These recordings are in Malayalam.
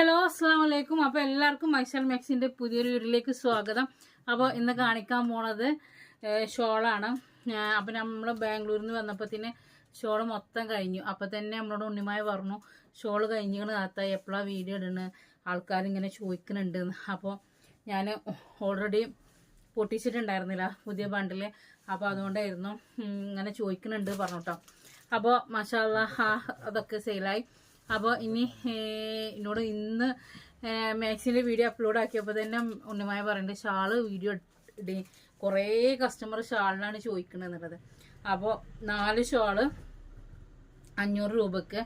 ഹലോ അസ്സാം വലൈക്കും അപ്പോൾ എല്ലാവർക്കും മൈസൽ മാക്സിന്റെ പുതിയൊരു വീട്ടിലേക്ക് സ്വാഗതം. അപ്പോൾ ഇന്ന് കാണിക്കാൻ പോണത് ഷോളാണ്. അപ്പം അപ്പോൾ നമ്മൾ ബാംഗ്ലൂരിൽ നിന്ന് വന്നപ്പോഴത്തേന് ഷോൾ മൊത്തം കഴിഞ്ഞു. അപ്പോൾ തന്നെ നമ്മളോട് ഉണ്ണിമായി പറഞ്ഞു ഷോൾ കഴിഞ്ഞിങ്ങനെ കാത്ത എപ്പോഴാണ് വീഡിയോ ഇടണ്? ആൾക്കാരിങ്ങനെ ചോദിക്കുന്നുണ്ട് അപ്പോൾ ഞാൻ ഓൾറെഡി പൊട്ടിച്ചിട്ടുണ്ടായിരുന്നില്ല പുതിയ ബണ്ടിൽ അപ്പോൾ അതുകൊണ്ടായിരുന്നു ഇങ്ങനെ ചോദിക്കുന്നുണ്ട് പറഞ്ഞു കേട്ടോ അപ്പോൾ മഷാല്ല അതൊക്കെ സെയിലായി അപ്പോൾ ഇനി എന്നോട് ഇന്ന് മാക്സിന്റെ വീഡിയോ അപ്ലോഡ് ആക്കിയപ്പോൾ തന്നെ ഉണ്ണിമായ പറയുന്നുണ്ട് ഷാൾ വീഡിയോ ഇടി കുറേ കസ്റ്റമർ ഷാളിനാണ് ചോദിക്കുന്നത് എന്നുള്ളത് അപ്പോൾ നാല് ഷാൾ അഞ്ഞൂറ് രൂപക്ക്.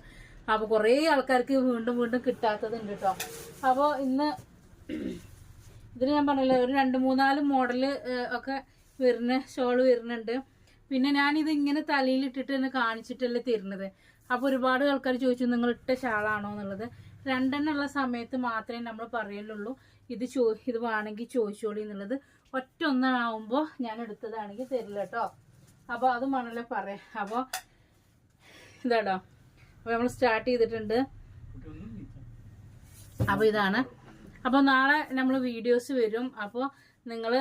അപ്പോൾ കുറേ ആൾക്കാർക്ക് വീണ്ടും വീണ്ടും കിട്ടാത്തതുണ്ട് കേട്ടോ അപ്പോൾ ഇന്ന് ഇതിന് ഞാൻ പറഞ്ഞില്ല ഒരു രണ്ട് മൂന്നാൽ മോഡൽ ഒക്കെ വരുന്ന ഷോൾ വരുന്നുണ്ട്. പിന്നെ ഞാനിത് ഇങ്ങനെ തലയിലിട്ടിട്ട് തന്നെ കാണിച്ചിട്ടല്ലേ തരുന്നത്. അപ്പോൾ ഒരുപാട് ആൾക്കാർ ചോദിച്ചു നിങ്ങൾ ഇട്ട ഷാളാണോ എന്നുള്ളത്? രണ്ടെണ്ണമുള്ള സമയത്ത് മാത്രമേ നമ്മൾ പറയലുള്ളൂ. ഇത് ചോ ഇത് വേണമെങ്കിൽ ചോദിച്ചോളി എന്നുള്ളത്. ഒറ്റ ഒന്നാവുമ്പോൾ ഞാൻ എടുത്തതാണെങ്കിൽ തരില്ല കേട്ടോ അപ്പോൾ അത് വേണമല്ലോ പറയാം അപ്പോൾ ഇതാടോ. അപ്പോൾ നമ്മൾ സ്റ്റാർട്ട് ചെയ്തിട്ടുണ്ട്. അപ്പോൾ ഇതാണ്. അപ്പോൾ നാളെ നമ്മൾ വീഡിയോസ് വരും. അപ്പോൾ നിങ്ങൾ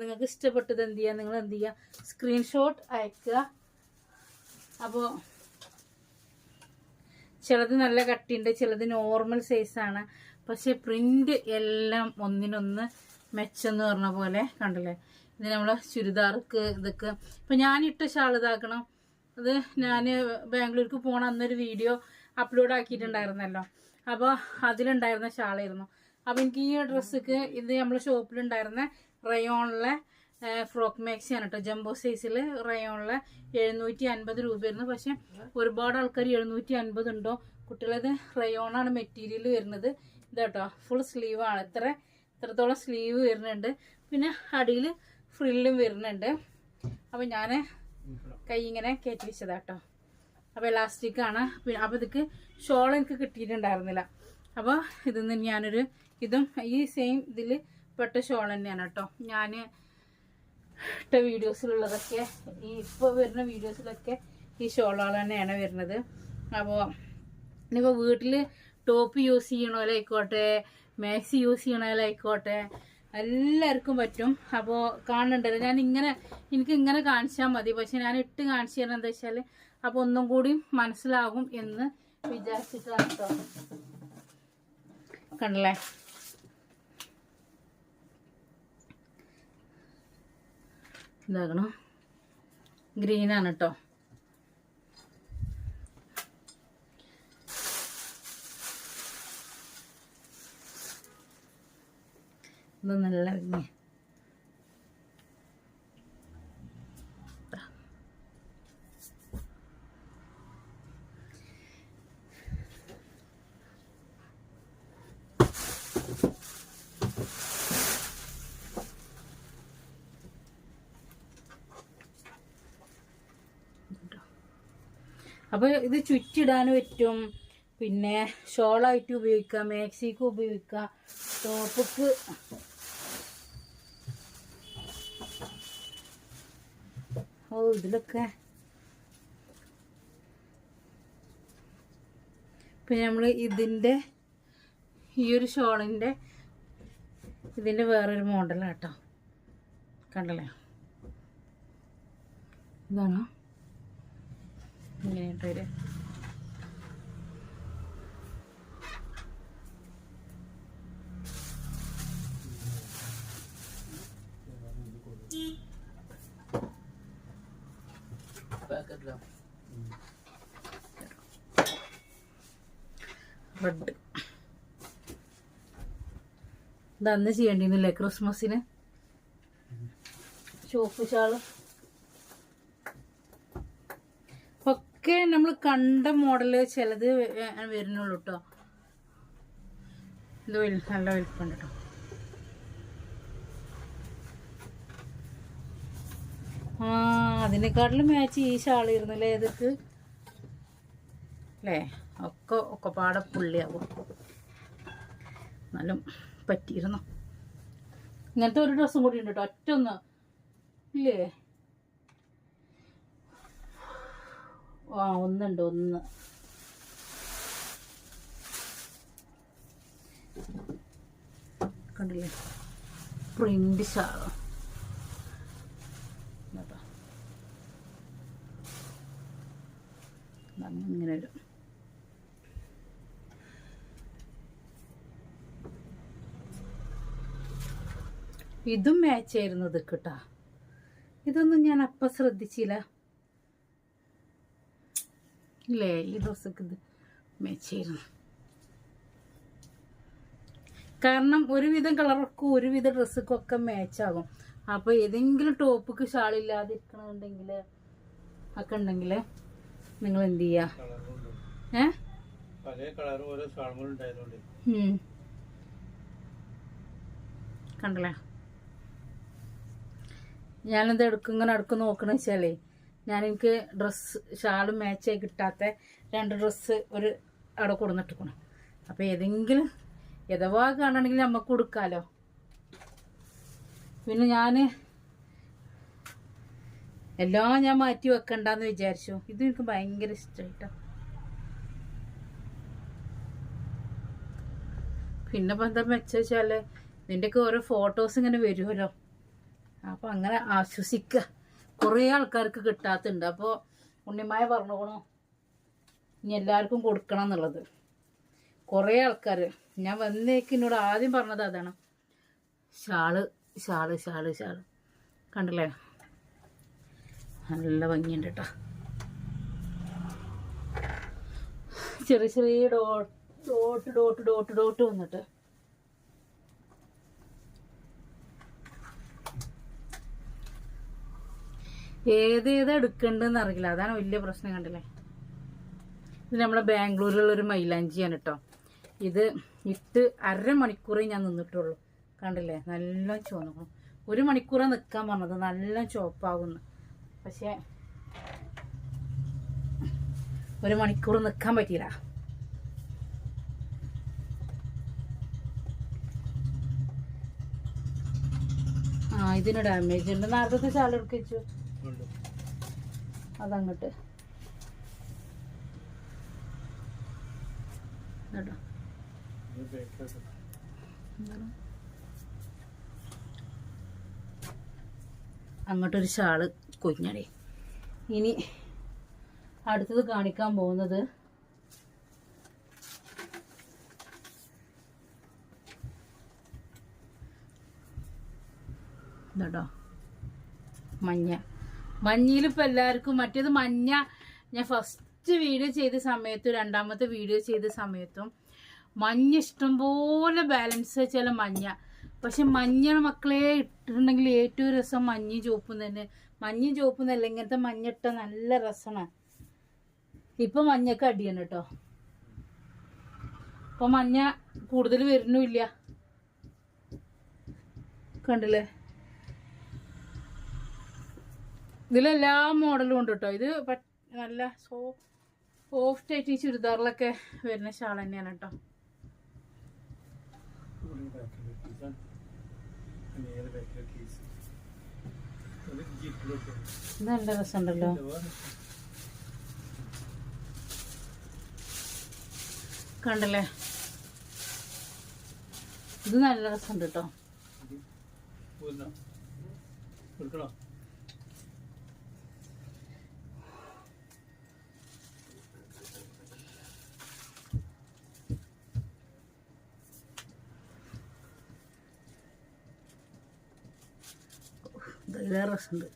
നിങ്ങൾക്ക് ഇഷ്ടപ്പെട്ടത് എന്ത് ചെയ്യുക നിങ്ങൾ എന്ത് ചെയ്യുക സ്ക്രീൻഷോട്ട് അയക്കുക. അപ്പോൾ ചിലത് നല്ല കട്ടിയുണ്ട് ചിലത് നോർമൽ സൈസാണ് പക്ഷെ പ്രിന്റ് എല്ലാം ഒന്നിനൊന്ന് മെച്ചെന്ന് പറഞ്ഞ പോലെ കണ്ടില്ലേ? ഇത് നമ്മളെ ചുരിദാർക്ക് ഇതൊക്കെ. ഇപ്പം ഞാനിട്ട ഷാൾ ഇതാക്കണം. അത് ഞാൻ ബാംഗ്ലൂർക്ക് പോണ അന്നൊരു വീഡിയോ അപ്ലോഡ് ആക്കിയിട്ടുണ്ടായിരുന്നല്ലോ. അപ്പോൾ അതിലുണ്ടായിരുന്ന ഷാളായിരുന്നു. അപ്പോൾ എനിക്ക് ഈ ഡ്രസ്സൊക്കെ ഇത് നമ്മളെ ഷോപ്പിലുണ്ടായിരുന്ന റയോണിലെ ഫ്രോക്ക് മാക്സി ആണ് കേട്ടോ ജംബോ സൈസിൽ റയോണിലെ എഴുന്നൂറ്റി അൻപത് രൂപയായിരുന്നു. പക്ഷെ ഒരുപാട് ആൾക്കാർ എഴുന്നൂറ്റി അൻപത് ഉണ്ടോ? കുട്ടികളത് റയോണാണ് മെറ്റീരിയൽ വരുന്നത്. ഇതാട്ടോ ഫുൾ സ്ലീവാണ് ഇത്ര ഇത്രത്തോളം സ്ലീവ് വരുന്നുണ്ട്. പിന്നെ അടിയിൽ ഫ്രില്ലും വരുന്നുണ്ട്. അപ്പം ഞാൻ കൈ ഇങ്ങനെ കയറ്റി വെച്ചതാട്ടോ. അപ്പോൾ ഇലാസ്റ്റിക്കാണ് പിന്നെ അപ്പോൾ ഇതൊക്കെ ഷോൾ എനിക്ക് കിട്ടിയിട്ടുണ്ടായിരുന്നില്ല. അപ്പോൾ ഇതിൽ നിന്ന് ഞാനൊരു ഇതും ഈ സെയിം ഇതിൽ പെട്ട ഷോൾ തന്നെയാണ് കേട്ടോ. ഞാൻ ഇട്ട വീഡിയോസിലുള്ളതൊക്കെ ഈ ഇപ്പോൾ വരുന്ന വീഡിയോസിലൊക്കെ ഈ ഷോളാൾ തന്നെയാണ് വരുന്നത്. അപ്പോൾ ഇനിയിപ്പോൾ വീട്ടിൽ ടോപ്പ് യൂസ് ചെയ്യണോലായിക്കോട്ടെ മാക്സി യൂസ് ചെയ്യണോലായിക്കോട്ടെ എല്ലാവർക്കും പറ്റും. അപ്പോൾ കാണുന്നുണ്ടല്ലോ ഞാൻ ഇങ്ങനെ എനിക്ക് ഇങ്ങനെ കാണിച്ചാൽ മതി. പക്ഷെ ഞാൻ ഇട്ട് കാണിച്ചു തരണം എന്താ വെച്ചാൽ അപ്പോൾ ഒന്നും കൂടി മനസ്സിലാകും എന്ന് വിചാരിച്ചിട്ടാണ് കേട്ടോ കണ്ടല്ലേ? ഇതാകണം ഗ്രീനാണ് കേട്ടോ ഇത് നല്ല ഭംഗി അപ്പോൾ ഇത് ചുറ്റിടാൻ പറ്റും. പിന്നെ ഷോളായിട്ട് ഉപയോഗിക്കാം മാക്സിക്ക് ഉപയോഗിക്കാം ടോപ്പക്ക്. ഓ ഇതിലൊക്കെ. പിന്നെ നമ്മൾ ഇതിന്റെ ഈ ഒരു ഷോളിന്റെ ഇതിന്റെ വേറൊരു മോഡലാട്ടോ. കണ്ടല്ലേ? ഇതാണോ? ഇങ്ങനെയായിട്ട് വരിക റെഡ് ഇത് അന്ന് ചെയ്യേണ്ടിയിരുന്നില്ലേ ക്രിസ്മസിന്? ചോപ്പ് ഷാൾ ഒക്കെ നമ്മൾ കണ്ട മോഡൽ ചിലത് വരുന്നുള്ളൂ കേട്ടോ ഇത് വലിയ നല്ല വലിപ്പമുണ്ട് കേട്ടോ ആ അതിനെക്കാട്ടിലും മാച്ച് ഈ ഷാളിരുന്നല്ലേ ഇതൊക്കെ? അല്ലേ ഒക്കെ ഒക്കെ പാടെ പുള്ളിയാവും. എന്നാലും പറ്റിയിരുന്നു. ഇങ്ങനത്തെ ഒരു ഡ്രസ്സും കൂടി ഉണ്ട് കേട്ടോ ഒറ്റ ഒന്ന് ഇല്ലേ? ആ ഒന്നുണ്ട് ഒന്ന്. കണ്ടില്ലേ? പ്രിന്റ് കേട്ടോ ഇങ്ങനെ വരും. ഇതും മാച്ച് ആയിരുന്നു ഇത് കേട്ടാ. ഇതൊന്നും ഞാൻ അപ്പം ശ്രദ്ധിച്ചില്ല. ഇല്ലേ? ഈ ഡ്രസ്സൊക്കെ ഇത് മാച്ച് ചെയ്യുന്നു കാരണം ഒരുവിധം കളറൊക്കെ ഒരുവിധ ഡ്രസ്സൊക്കെ ഒക്കെ മാച്ച് ആകും അപ്പോൾ ഏതെങ്കിലും ടോപ്പിക്ക് ഷാളില്ലാതിരിക്കണമെന്നുണ്ടെങ്കിൽ ഒക്കെ ഉണ്ടെങ്കിൽ നിങ്ങൾ എന്ത് ചെയ്യുക ഏ. കണ്ടല്ലേ? ഞാനെന്ത് എടുക്കും ഇങ്ങനെ എടുക്കും നോക്കണ വെച്ചാലേ ഞാൻ എനിക്ക് ഡ്രസ്സ് ഷാളും മാച്ചായി കിട്ടാത്ത രണ്ട് ഡ്രസ്സ് ഒരു അവിടെ കൊടുന്നിട്ടിക്കണം അപ്പോൾ ഏതെങ്കിലും എതവാ കാണണമെങ്കിൽ നമുക്ക് കൊടുക്കാമല്ലോ പിന്നെ ഞാൻ എല്ലാം ഞാൻ മാറ്റി വെക്കണ്ടെന്ന് വിചാരിച്ചു. ഇത് എനിക്ക് ഭയങ്കര ഇഷ്ടമായിട്ടോ പിന്നെ ഇപ്പം എന്താ വെച്ചാൽ ഇതിന്റെയൊക്കെ ഓരോ ഫോട്ടോസ് ഇങ്ങനെ വരുമല്ലോ അപ്പം അങ്ങനെ ആശ്വസിക്കുക കുറേ ആൾക്കാർക്ക് കിട്ടാത്തുണ്ട്. അപ്പോൾ ഉണ്ണിമായ പറഞ്ഞോണോ ഇനി എല്ലാവർക്കും കൊടുക്കണം എന്നുള്ളത്. കുറേ ആൾക്കാർ ഞാൻ വന്നേക്ക് എന്നോട് ആദ്യം പറഞ്ഞത് അതാണ്. Shawl shawl shawl shawl. കണ്ടില്ലേ? നല്ല ഭംഗിയുണ്ട് കേട്ടോ ചെറിയ ചെറിയ dot dot dot dot dot വന്നിട്ട് ഏത് ഏത് എടുക്കണ്ടെന്ന് അറിയില്ല. അതാണ് വലിയ പ്രശ്നം കണ്ടില്ലേ? ഇത് നമ്മളെ ബാംഗ്ലൂരിലുള്ള ഒരു മൈലാഞ്ചിയാണ് കേട്ടോ ഇത് ഇട്ട് അരമണിക്കൂറേ ഞാൻ നിന്നിട്ടുള്ളൂ. കണ്ടില്ലേ? നല്ല ചുവന്നു ഒരു മണിക്കൂറാണ് നിൽക്കാൻ പറഞ്ഞത്. നല്ല ചുവപ്പാകുന്നു. പക്ഷെ ഒരു മണിക്കൂർ നിൽക്കാൻ പറ്റിയില്ല. ആ ഇതിന് ഡാമേജ് ഉണ്ട്. നേരത്തെ ചാല എടുക്ക വെച്ചു. ഉണ്ട് അതങ്ങോട്ട്. കേട്ടോ അങ്ങോട്ടൊരു ഷാൾ കൊഞ്ഞടേ ഇനി അടുത്തത് കാണിക്കാൻ പോകുന്നത് ഇതാട്ടോ. മഞ്ഞ. മഞ്ഞയിലിപ്പോൾ എല്ലാവർക്കും മറ്റേത് മഞ്ഞ. ഞാൻ ഫസ്റ്റ് വീഡിയോ ചെയ്ത സമയത്തും രണ്ടാമത്തെ വീഡിയോ ചെയ്ത സമയത്തും മഞ്ഞ ഇഷ്ടംപോലെ ബാലൻസ് വെച്ചാൽ മഞ്ഞ. പക്ഷെ മഞ്ഞ മക്കളെ ഇട്ടിട്ടുണ്ടെങ്കിൽ ഏറ്റവും രസം മഞ്ഞ് ചുവപ്പും തന്നെ മഞ്ഞ ചുവപ്പും അല്ല ഇങ്ങനത്തെ മഞ്ഞ ഇട്ട നല്ല രസമാണ്. ഇപ്പൊ മഞ്ഞക്ക് അടിയാണ് കേട്ടോ. ഇപ്പൊ മഞ്ഞ കൂടുതൽ വരുന്നുമില്ല. കണ്ടില്ലേ? ഇതിലെല്ലാ മോഡലും ഉണ്ട് കേട്ടോ ഇത് നല്ല സോ സോഫ്റ്റ് ആയിട്ട് ഈ ചുരിദാറിലൊക്കെ വരുന്ന ഷാൾ തന്നെയാണ് കേട്ടോ നല്ല രസമുണ്ടല്ലോ. കണ്ടല്ലേ? ഇത് നല്ല രസമുണ്ട് കേട്ടോ ഇത് രസമുണ്ട്.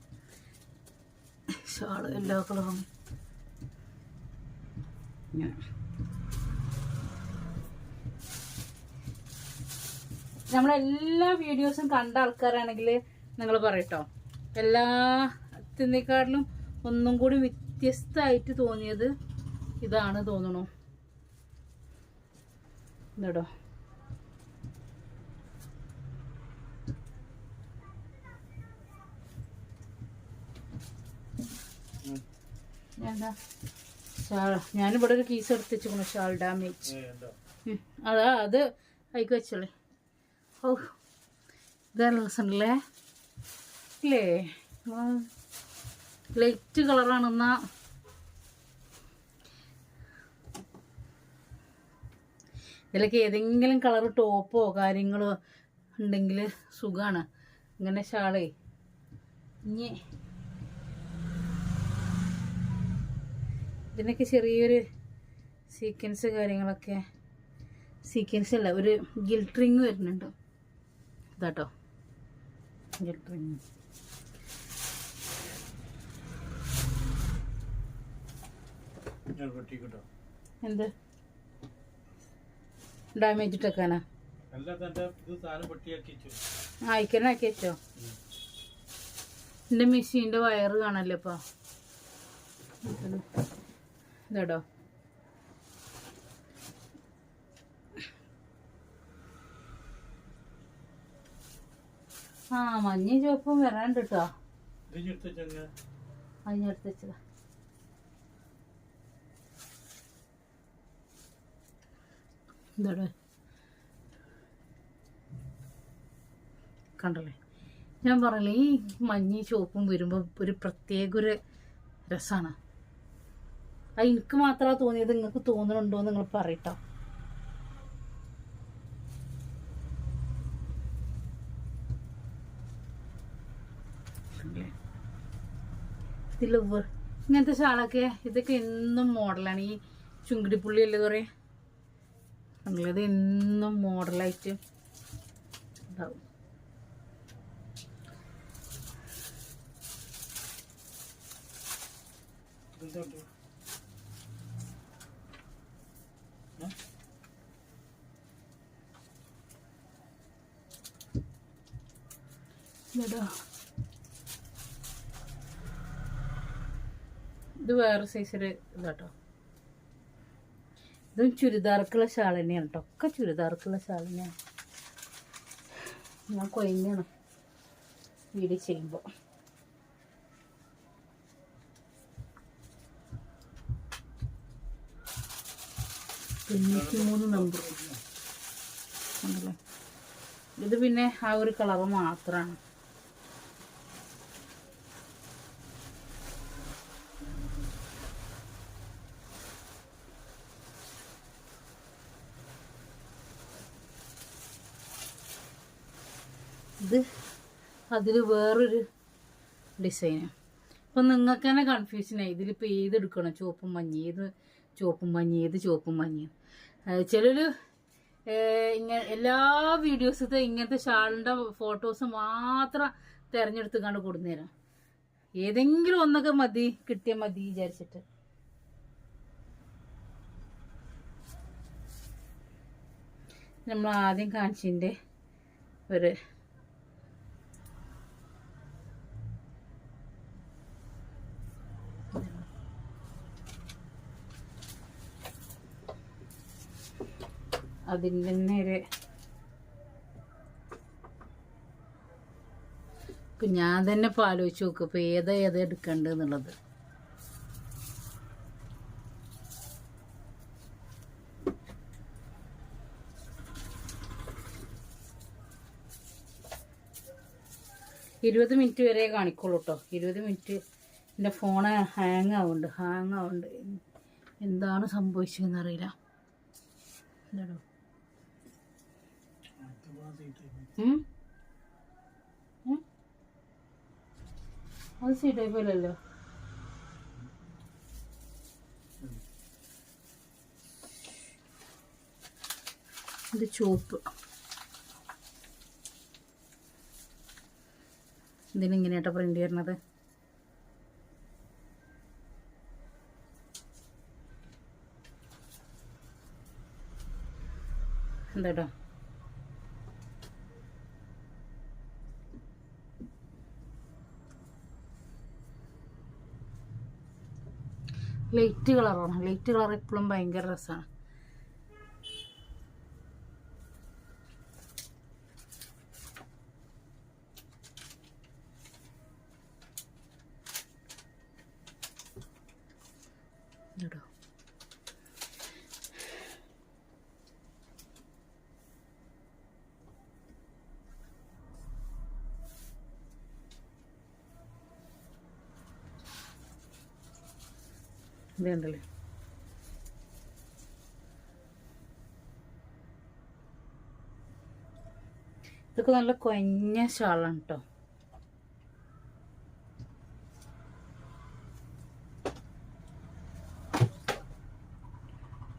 ഷാൾ എല്ലാ കളറും. നമ്മളെല്ലാ വീഡിയോസും കണ്ട ആൾക്കാരാണെങ്കിൽ നിങ്ങൾ പറയട്ടോ. എല്ലാത്തിനേക്കാട്ടിലും ഒന്നും കൂടി വ്യത്യസ്തമായിട്ട് തോന്നിയത് ഇതാണ് തോന്നണു ഇതോ എന്താ? ഷാൾ ഞാനിവിടെ ഒരു കീസ് എടുത്തിച്ചു ഷാൾ ഡാമേജ്. അതാ അത് അയക്ക് വെച്ചോളേ. ഓ ഇതാണ് രസമുണ്ടല്ലേ ഇല്ലേ ലൈറ്റ് കളറാണെന്നാ ഇതിലൊക്കെ ഏതെങ്കിലും കളർ ടോപ്പോ കാര്യങ്ങളോ ഉണ്ടെങ്കിൽ സുഖമാണ് ഇങ്ങനെ ഷാളേ. ഇനി ഇതിനൊക്കെ ചെറിയൊരു സീക്വൻസ് കാര്യങ്ങളൊക്കെ. സീക്വൻസ് അല്ല ഒരു ഗിൽട്രിങ് വരുന്നുണ്ട്. ഇതാട്ടോ. ഗിൽട്രിങ് എന്ത്? ഡാമേജ് ഇട്ടേക്കാനാ? അയക്കാനാക്കി വെച്ചോ. എന്റെ മെഷീന്റെ വയറ് കാണല്ലേ ഇപ്പൊ? ഇതടോ. ആ മഞ്ഞ ചുവപ്പും വരാണ്ട് കേട്ടോ അതിനടുത്ത് വെച്ചതാ. ഇതടോ. കണ്ടല്ലേ? ഞാൻ പറഞ്ഞില്ലേ ഈ മഞ്ഞയും ചുവപ്പും വരുമ്പോൾ ഒരു പ്രത്യേക ഒരു രസമാണ് അത് എനിക്ക് മാത്രമാണ് തോന്നിയത് നിങ്ങൾക്ക് തോന്നുന്നുണ്ടോ നിങ്ങൾ പറയട്ടോ. ഇതിൽ ഇങ്ങനത്തെ ഷാളൊക്കെ ഇതൊക്കെ എന്നും മോഡലാണ്. ഈ ചുങ്കിടിപ്പുള്ളി അല്ലേ കുറേ നമ്മളത് എന്നും മോഡലായിട്ട് ഉണ്ടാവും ഇതെന്തോട്ട് ഇതാ. ഇത് വേറെ സൈസിൽ ഇതാട്ടോ. ഇതും ചുരിദാർക്കുള്ള ഷാൾ തന്നെയാണ് കേട്ടോ ഒക്കെ ചുരിദാർക്കുള്ള ഷാൾ തന്നെയാണ്. ഞാൻ കൊയിഞ്ഞാണ് വീഡിയോ ചെയ്യുമ്പോൾ തൊണ്ണൂറ്റി മൂന്ന് നമ്പർ ഇത് പിന്നെ ആ ഒരു കളറ് മാത്രമാണ് ഇത് അതിൽ വേറൊരു ഡിസൈൻ അപ്പം നിങ്ങൾക്ക് തന്നെ കൺഫ്യൂഷനായി ഇതിലിപ്പോൾ ഏത് എടുക്കണം ചുവപ്പും മഞ്ഞ ഏത് ചുവപ്പും മഞ്ഞ ഏത് ചുവപ്പും മഞ്ഞ ചിലർ ഇങ്ങനെ എല്ലാ വീഡിയോസത്തെ ഇങ്ങനത്തെ ഷാളിന്റെ ഫോട്ടോസ് മാത്രം തിരഞ്ഞെടുത്ത് കണ്ട് കൊടുന്നേരം. ഏതെങ്കിലും ഒന്നൊക്കെ മതി കിട്ടിയ മതി വിചാരിച്ചിട്ട്. നമ്മൾ ആദ്യം കാണിച്ചതിന്റെ ഒരു അതിന്റെ നേരെ. ഇപ്പം ഞാൻ തന്നെ ഇപ്പോൾ ആലോചിച്ച് നോക്കും ഇപ്പം ഏതാ ഏതാ എടുക്കേണ്ടത് എന്നുള്ളത്. ഇരുപത് മിനിറ്റ് വരെ കാണിക്കുള്ളൂ കേട്ടോ ഇരുപത് മിനിറ്റ് എന്റെ ഫോണ് ഹാങ് ആവുന്നുണ്ട് ഹാങ് ആവുന്നുണ്ട്. എന്താണ് സംഭവിച്ചതെന്ന് അറിയില്ല. എന്താണോ അത് സി പോലല്ലോ ഇത് ചുവപ്പ്. ഇതിനിങ്ങനെയാട്ടോ പ്രിന്റ് ചെയ്യണത്? എന്താട്ടോ ലൈറ്റ് കളറാണ് ലൈറ്റ് കളർ എപ്പോഴും ഭയങ്കര രസമാണ് ഇത് കണ്ടല്ലേ ഇതൊക്കെ നല്ല കൊഞ്ഞ ഷാളാണ് കേട്ടോ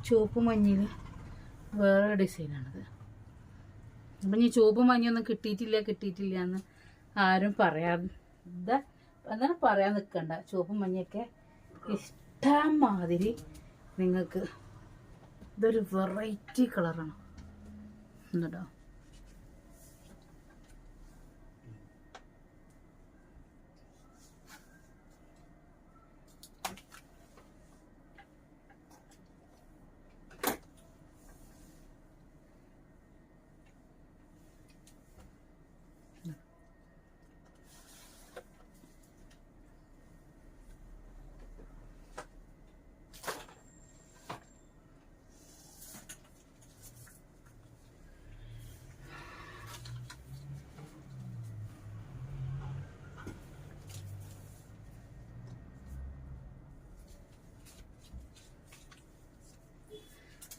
ചുവപ്പ് മഞ്ഞയിൽ വേറെ ഡിസൈനാണത്. അപ്പം ഈ ചുവപ്പ് മഞ്ഞൊന്നും കിട്ടിയിട്ടില്ല കിട്ടിയിട്ടില്ല എന്ന് ആരും പറയാതെ എന്താണ് പറയാൻ നിൽക്കണ്ട ചുവപ്പ് മഞ്ഞൊക്കെ ഇഷ്ടം മാതിരി നിങ്ങൾക്ക് ഇതൊരു വെറൈറ്റി കളറാണ് എന്നിട്ടോ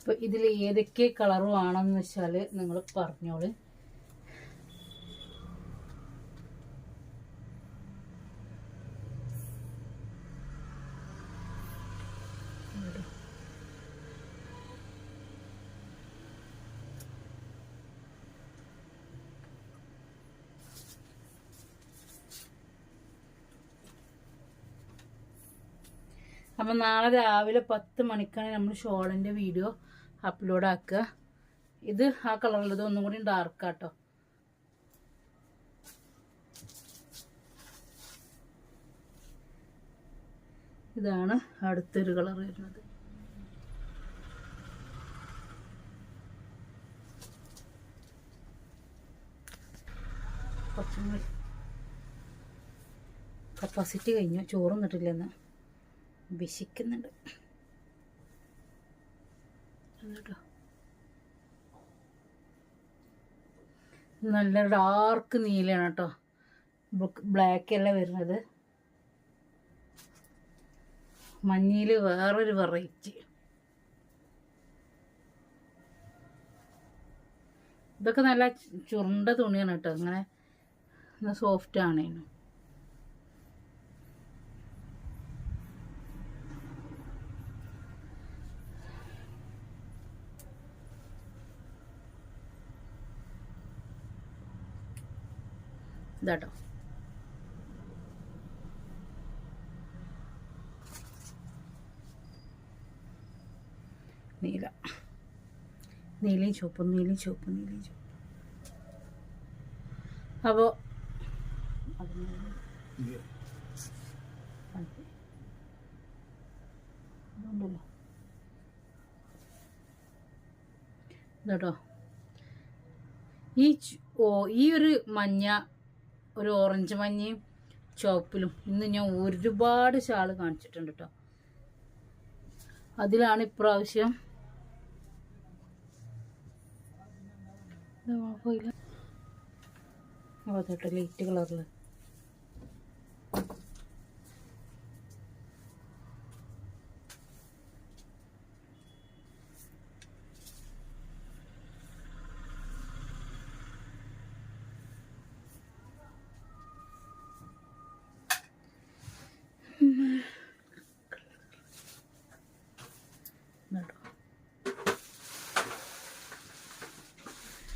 ഇപ്പൊ ഇതിൽ ഏതൊക്കെ കളർ വേണമെന്ന് വെച്ചാൽ നിങ്ങൾ പറഞ്ഞോളൂ. അപ്പം നാളെ രാവിലെ പത്ത് മണിക്കാണ് നമ്മൾ ഷോളിന്റെ വീഡിയോ അപ്ലോഡ് ആക്കുക. ഇത് ആ കളറുള്ളത് ഒന്നും കൂടി ഡാർക്ക് ഡാർക്കാട്ടോ ഇതാണ് അടുത്തൊരു കളർ വരുന്നത്. കപ്പാസിറ്റി കഴിഞ്ഞു. ചോറും നിട്ടില്ലെന്ന് വിശിക്കുന്നുണ്ട്. നല്ല ഡാർക്ക് നീലയാണ് കേട്ടോ. ബ്ലാക്ക് അല്ല വരുന്നത്? മഞ്ഞയിൽ വേറൊരു വെറൈറ്റി ഇതൊക്കെ നല്ല ചുരുണ്ട തുണിയാണ് കേട്ടോ. അങ്ങനെ സോഫ്റ്റ് ആണേനും. ഇതാട്ടോ. നീല. നീലയും ചുവപ്പും നീലയും ചുവപ്പും നീലയും ചുവപ്പും. അപ്പോൾ ഈ ഒരു മഞ്ഞ ഒരു ഓറഞ്ച് മഞ്ഞയും ചുവപ്പിലും. ഇന്ന് ഞാൻ ഒരുപാട് ഷാൾ കാണിച്ചിട്ടുണ്ട് കേട്ടോ അതിലാണ് ഇപ്രാവശ്യം ഇത് അതെ കേട്ടോ ലൈറ്റ് കളറിൽ കേട്ടോ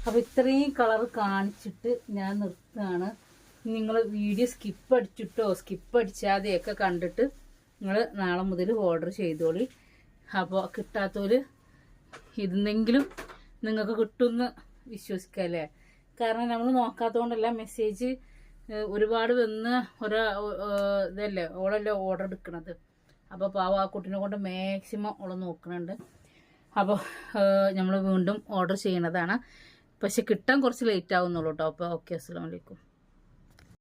അപ്പോൾ ഇത്രയും കളർ കാണിച്ചിട്ട് ഞാൻ നിർത്തുകയാണ്. നിങ്ങൾ വീഡിയോ സ്കിപ്പ് അടിച്ചിട്ടോ സ്കിപ്പ് അടിച്ചാതെയൊക്കെ കണ്ടിട്ട് നിങ്ങൾ നാളെ മുതൽ ഓർഡർ ചെയ്തോളി. അപ്പോൾ കിട്ടാത്തവർ ഇതെന്തെങ്കിലും നിങ്ങൾക്ക് കിട്ടുമെന്ന് വിശ്വസിക്കാല്ലേ കാരണം നമ്മൾ നോക്കാത്തതുകൊണ്ടല്ല മെസ്സേജ് ഒരുപാട് വന്ന് ഒരാ ഇതല്ലേ ഓളല്ലേ ഓർഡർ എടുക്കണത്. അപ്പോൾ പാവ ആ കുട്ടീനെ കൊണ്ട് മാക്സിമം ഓൾ നോക്കുന്നുണ്ട് അപ്പോൾ നമ്മൾ വീണ്ടും ഓർഡർ ചെയ്യണതാണ്. പക്ഷെ കിട്ടാൻ കുറച്ച് ലേറ്റ് ആവുന്നുള്ളൂ കേട്ടോ അപ്പോൾ ഓക്കെ അസ്സാം വലൈക്കും